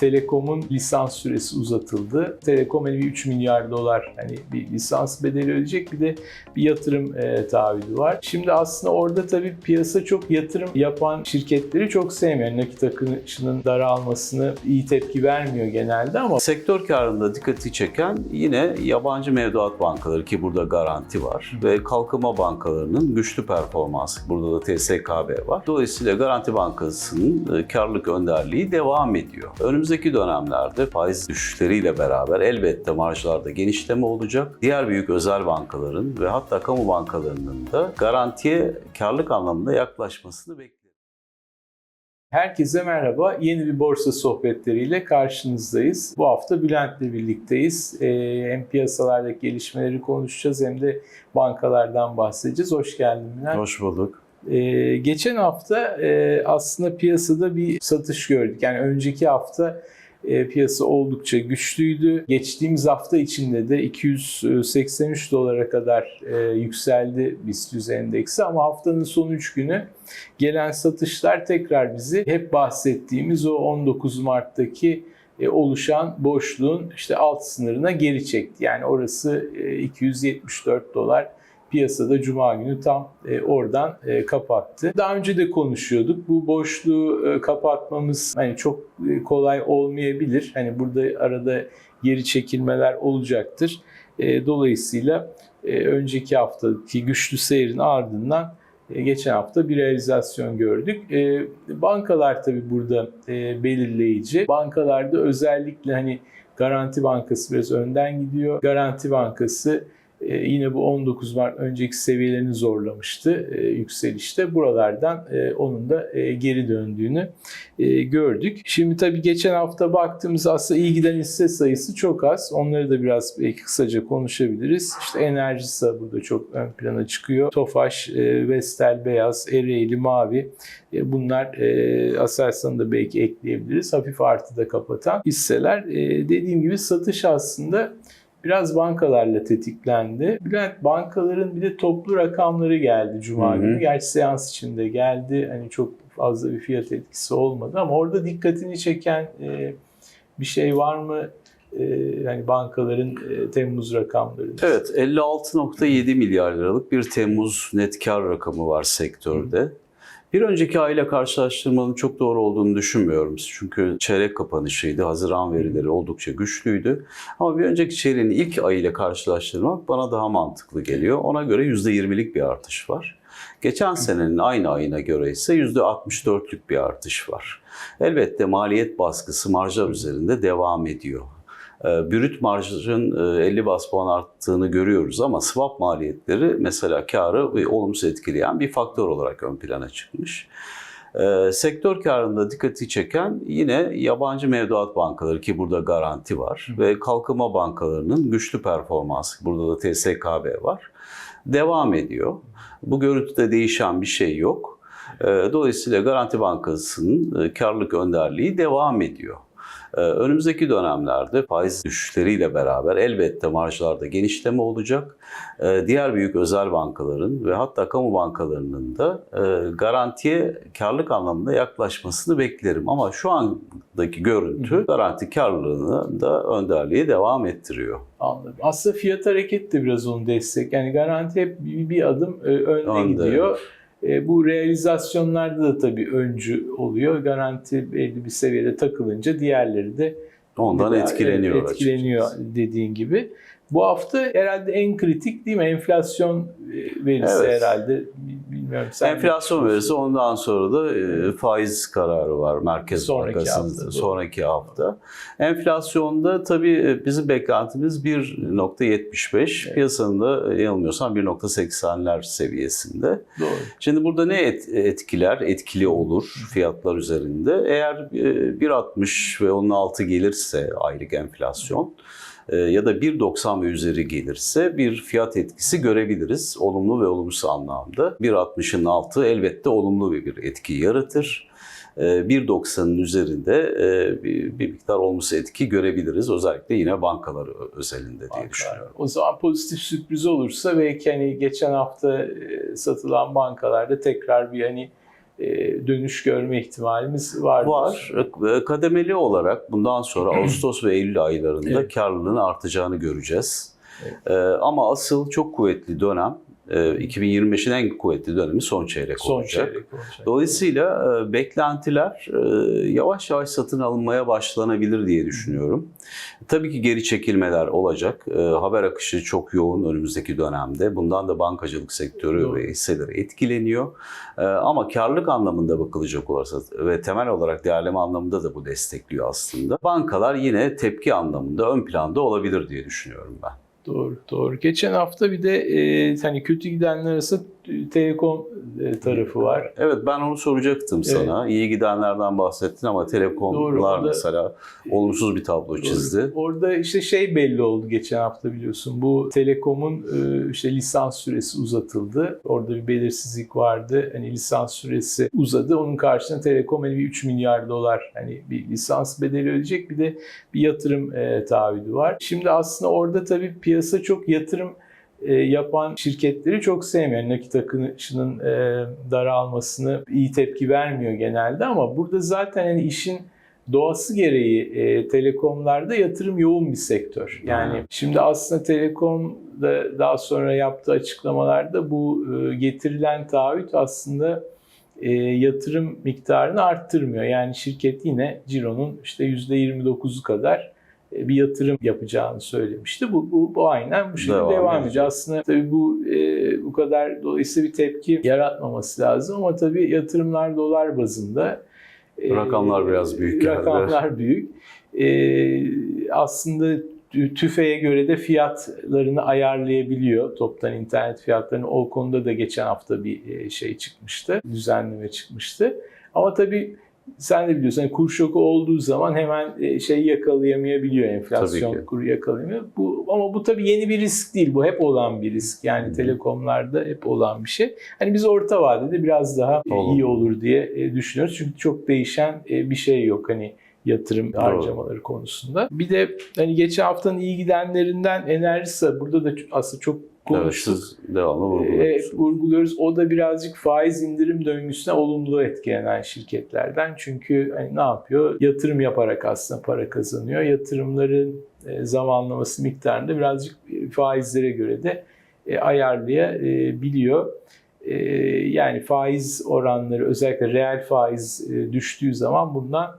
Telekom'un lisans süresi uzatıldı. Telekom hani bir 3 milyar dolar hani bir lisans bedeli ödeyecek bir de bir yatırım e, taahhüdü var. Şimdi aslında orada tabii piyasa çok yatırım yapan şirketleri çok sevmiyor. Nakit akışının daralmasını iyi tepki vermiyor genelde ama Sektör karında dikkati çeken yine yabancı mevduat bankaları ki burada garanti var ve kalkınma bankalarının güçlü performansı. Burada da TSKB var. Dolayısıyla Garanti Bankası'nın e, karlılık önderliği devam ediyor. Önümüzdeki dönemlerde faiz düşüşleriyle beraber elbette marjlarda genişleme olacak. Diğer büyük özel bankaların ve hatta kamu bankalarının da garantiye karlılık anlamında yaklaşmasını bekliyoruz. Herkese merhaba. Yeni bir borsa sohbetleriyle karşınızdayız. Bu hafta Bülent'le birlikteyiz. Ee, hem piyasalardaki gelişmeleri konuşacağız hem de bankalardan bahsedeceğiz. Hoş geldin Bülent. Hoş bulduk. Ee, geçen hafta e, aslında piyasada bir satış gördük. Yani önceki hafta e, piyasa oldukça güçlüydü. Geçtiğimiz hafta içinde de 283 dolara kadar e, yükseldi BIST 100 endeksi ama haftanın son 3 günü gelen satışlar tekrar bizi hep bahsettiğimiz o 19 Mart'taki e, oluşan boşluğun işte alt sınırına geri çekti. Yani orası e, 274 dolar piyasada cuma günü tam e, oradan e, kapattı. Daha önce de konuşuyorduk. Bu boşluğu e, kapatmamız hani çok kolay olmayabilir. Hani burada arada geri çekilmeler olacaktır. Dolayısıyla önceki haftaki güçlü seyrin ardından geçen hafta bir realizasyon gördük. Bankalar tabii burada belirleyici. Bankalarda özellikle hani Garanti Bankası biraz önden gidiyor. Garanti Bankası e, yine bu 19 Mart önceki seviyelerini zorlamıştı e, yükselişte. Buralardan e, onun da geri döndüğünü gördük. Şimdi tabii geçen hafta baktığımız aslında iyi giden hisse sayısı çok az. Onları da biraz belki kısaca konuşabiliriz. İşte Enerjisa burada çok ön plana çıkıyor. Tofaş, Vestel Beyaz, Ereğli Mavi bunlar e, Aselsan'ı da belki ekleyebiliriz. Hafif artıda kapatan hisseler. Dediğim gibi satış aslında biraz bankalarla tetiklendi. Bülent bankaların bir de toplu rakamları geldi Cuma Hı hı. günü. Gerçi seans içinde geldi. Hani çok fazla bir fiyat etkisi olmadı ama orada dikkatini çeken e, bir şey var mı? E, hani bankaların e, Temmuz rakamları. Evet 56.7 milyar liralık bir Temmuz net kar rakamı var sektörde. Bir önceki ayla karşılaştırmanın çok doğru olduğunu düşünmüyorum. Çünkü çeyrek kapanışıydı. Haziran verileri oldukça güçlüydü. Ama bir önceki çeyreğin ilk ayıyla karşılaştırmak bana daha mantıklı geliyor. Ona göre %20'lik bir artış var. Geçen senenin aynı ayına göre ise %64'lük bir artış var. Elbette maliyet baskısı marjlar üzerinde devam ediyor. E, Brüt marjın e, 50 bas puan arttığını görüyoruz ama swap maliyetleri mesela karı e, olumsuz etkileyen bir faktör olarak ön plana çıkmış. E, Sektör karında dikkati çeken yine yabancı mevduat bankaları ki burada garanti var ve kalkınma bankalarının güçlü performansı burada da TSKB var devam ediyor. Bu görüntüde değişen bir şey yok. E, Dolayısıyla Garanti Bankası'nın e, karlılık önderliği devam ediyor. Ee, Önümüzdeki dönemlerde faiz düşüşleriyle beraber elbette marjlarda genişleme olacak. Ee, Diğer büyük özel bankaların ve hatta kamu bankalarının da e, garantiye karlılık anlamında yaklaşmasını beklerim. Ama şu andaki görüntü garanti karlılığını da önderliğe devam ettiriyor. Anladım. Aslında fiyat hareket de biraz onu destek. Yani garanti hep bir, bir adım e, önde Önde, gidiyor. E, bu realizasyonlarda da tabii öncü oluyor. Garanti belli bir seviyede takılınca diğerleri de Ondan Daha, etkileniyor. etkileniyor açıkçası. dediğin gibi. Bu hafta herhalde en kritik değil mi? Enflasyon e, verisi Evet. herhalde. Bilmiyorum. Sen Enflasyon verisi ondan sonra da e, faiz kararı var Merkez Sonraki Bankası'nın hafta, sonraki hafta. Enflasyonda tabii e, bizim beklentimiz 1.75, Evet. piyasanın da yanılmıyorsam 1.80'ler seviyesinde. Doğru. Şimdi burada ne et- etkiler, etkili olur fiyatlar üzerinde? Eğer e, 1.60 ve onun altı gelirse aylık enflasyon e, ya da 1.90 ve üzeri gelirse bir fiyat etkisi görebiliriz. Olumlu ve olumsuz anlamda. 1.60'ın altı elbette olumlu bir etki yaratır. E, 1.90'ın üzerinde e, bir, miktar olumsuz etki görebiliriz. Özellikle yine bankalar özelinde diye Bankalar. düşünüyorum. O zaman pozitif sürpriz olursa belki hani geçen hafta e, satılan bankalarda tekrar bir hani dönüş görme ihtimalimiz vardır. Var. E, Kademeli olarak bundan sonra Ağustos ve Eylül aylarında Evet. karlılığın artacağını göreceğiz. Evet. E, ama asıl çok kuvvetli dönem, e, 2025'in en kuvvetli dönemi son çeyrek Son olacak. çeyrek olacak. Dolayısıyla e, beklentiler e, yavaş yavaş satın alınmaya başlanabilir diye düşünüyorum. Tabii ki geri çekilmeler olacak. E, Haber akışı çok yoğun önümüzdeki dönemde. Bundan da bankacılık sektörü Doğru. ve hisseleri etkileniyor. Ama karlılık anlamında bakılacak olursa ve temel olarak değerleme anlamında da bu destekliyor aslında. Bankalar yine tepki anlamında ön planda olabilir diye düşünüyorum ben. Doğru, doğru. Geçen hafta bir de e, hani kötü gidenler arasında telekom e, tarafı var. Evet ben onu soracaktım sana. İyi gidenlerden bahsettin ama telekomlar Doğru, orada- mesela olumsuz bir tablo çizdi. Orada işte şey belli oldu geçen hafta biliyorsun. Bu Telekom'un e, işte lisans süresi uzatıldı. Orada bir belirsizlik vardı. Hani lisans süresi uzadı. Onun karşılığında Telekom hani bir 3 milyar dolar hani bir lisans bedeli ödeyecek. Bir de bir yatırım e, taahhüdü var. Şimdi aslında orada tabii piyasa çok yatırım e, yapan şirketleri çok sevmiyor. Nakit akışının e, daralmasını iyi tepki vermiyor genelde ama burada zaten hani işin doğası gereği e, telekomlarda yatırım yoğun bir sektör. Yani şimdi aslında telekom da daha sonra yaptığı açıklamalarda bu e, getirilen taahhüt aslında e, yatırım miktarını arttırmıyor. Yani şirket yine cironun işte %29'u kadar bir yatırım yapacağını söylemişti. Bu, bu, bu aynen bu şekilde Devam devam, edecek. Aslında tabii bu e, bu kadar dolayısıyla bir tepki yaratmaması lazım ama tabii yatırımlar dolar bazında. E, Rakamlar biraz büyük geldi. Rakamlar büyük. E, aslında tü- TÜFE'ye göre de fiyatlarını ayarlayabiliyor. Toptan internet fiyatlarını. O konuda da geçen hafta bir e, şey çıkmıştı. Düzenleme çıkmıştı. Ama tabii sen de biliyorsun hani kur şoku olduğu zaman hemen e, şey yakalayamayabiliyor enflasyon kuru yakalayamıyor. Bu ama bu tabii yeni bir risk değil. Bu hep olan bir risk. Yani Hı. telekomlarda hep olan bir şey. Hani biz orta vadede biraz daha Olur. iyi olur diye e, düşünüyoruz. Çünkü çok değişen e, bir şey yok hani yatırım harcamaları konusunda. Bir de hani geçen haftanın iyi gidenlerinden Enerjisa burada da aslında çok konuştuk. siz devamlı Evet, vurguluyorsunuz. vurguluyoruz. O da birazcık faiz indirim döngüsüne olumlu etkilenen şirketlerden. Çünkü hani ne yapıyor? Yatırım yaparak aslında para kazanıyor. Yatırımların e, zamanlaması miktarında birazcık e, faizlere göre de e, ayarlayabiliyor. Yani faiz oranları özellikle reel faiz düştüğü zaman bundan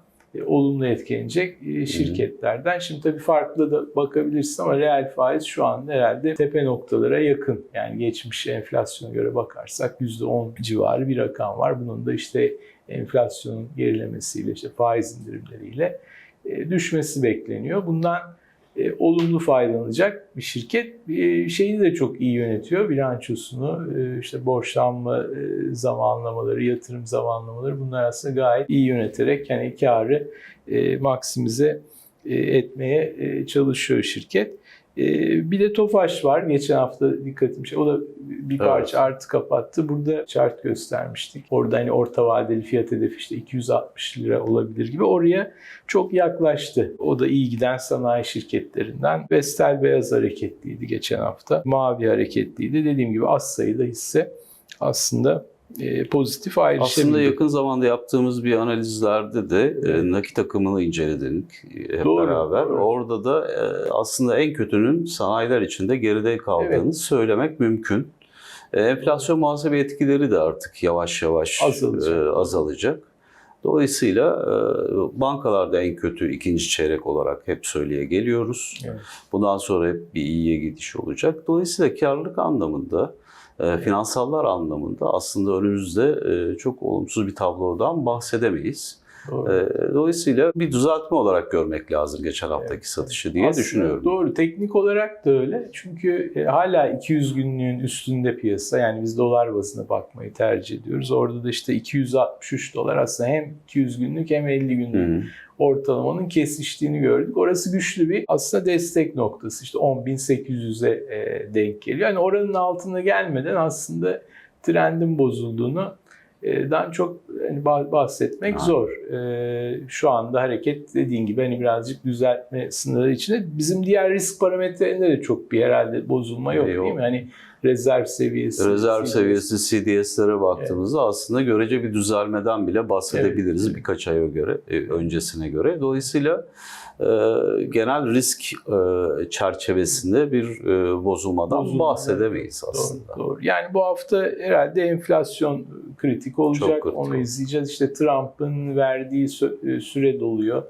olumlu etkilenecek e, şirketlerden. Şimdi tabii farklı da bakabilirsin ama reel faiz şu an herhalde tepe noktalara yakın. Yani geçmiş enflasyona göre bakarsak %10 civarı bir rakam var. Bunun da işte enflasyonun gerilemesiyle işte faiz indirimleriyle e, düşmesi bekleniyor. Bundan e, olumlu faydalanacak bir şirket. E, şeyini de çok iyi yönetiyor. Bilançosunu, e, işte borçlanma e, zamanlamaları, yatırım zamanlamaları bunlar aslında gayet iyi yöneterek yani karı e, maksimize e, etmeye e, çalışıyor şirket. E, bir de Tofaş var. Geçen hafta dikkatimi şey. O da bir Evet. parça artı kapattı. Burada chart göstermiştik. Orada hani orta vadeli fiyat hedefi işte 260 lira olabilir gibi. Oraya çok yaklaştı. O da iyi giden sanayi şirketlerinden. Vestel Beyaz hareketliydi geçen hafta. Mavi hareketliydi. Dediğim gibi az sayıda hisse aslında pozitif ayrışabildi. Aslında yakın zamanda yaptığımız bir analizlerde de e, nakit akımını inceledik e, hep Doğru, beraber. doğru. Orada da e, aslında en kötünün sanayiler içinde geride kaldığını Evet. söylemek mümkün. E, enflasyon muhasebe etkileri de artık yavaş yavaş Azalacak. e, azalacak. Dolayısıyla e, bankalarda en kötü ikinci çeyrek olarak hep söyleye geliyoruz. Evet. Bundan sonra hep bir iyiye gidiş olacak. Dolayısıyla karlılık anlamında, e, finansallar anlamında aslında önümüzde e, çok olumsuz bir tablodan bahsedemeyiz. Doğru. E, dolayısıyla bir düzeltme olarak görmek lazım geçen haftaki Evet. satışı diye Aslında düşünüyorum. Doğru. Teknik olarak da öyle. Çünkü e, hala 200 günlüğün üstünde piyasa. Yani biz dolar bazına bakmayı tercih ediyoruz. Orada da işte 263 dolar aslında hem 200 günlük hem 50 günlük Hı hı. Ortalamanın kesiştiğini gördük. Orası güçlü bir aslında destek noktası. İşte 10.800'e e, denk geliyor. Yani oranın altına gelmeden aslında trendin bozulduğunu dan çok hani bah- bahsetmek zor. E, Şu anda hareket dediğin gibi hani birazcık düzeltme sınırları içinde. Bizim diğer risk parametrelerinde de çok bir herhalde bozulma yok, Yok. değil mi? Hani rezerv seviyesi. Rezerv CDS. seviyesi CDS'lere baktığımızda aslında görece bir düzelmeden bile bahsedebiliriz Evet. birkaç aya göre, e, öncesine göre. Dolayısıyla genel risk e, çerçevesinde bir e, bozulmadan Bozulma, bahsedemeyiz Doğru, aslında. doğru. Yani bu hafta herhalde enflasyon kritik olacak. Çok kritik Onu izleyeceğiz. İşte Trump'ın verdiği e, süre doluyor.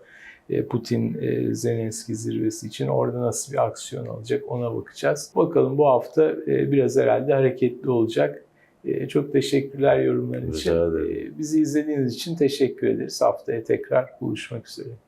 Putin Zelenski zirvesi için orada nasıl bir aksiyon alacak ona bakacağız. Bakalım bu hafta biraz herhalde hareketli olacak. Çok teşekkürler yorumlar için. Bizi izlediğiniz için teşekkür ederiz. Haftaya tekrar buluşmak üzere.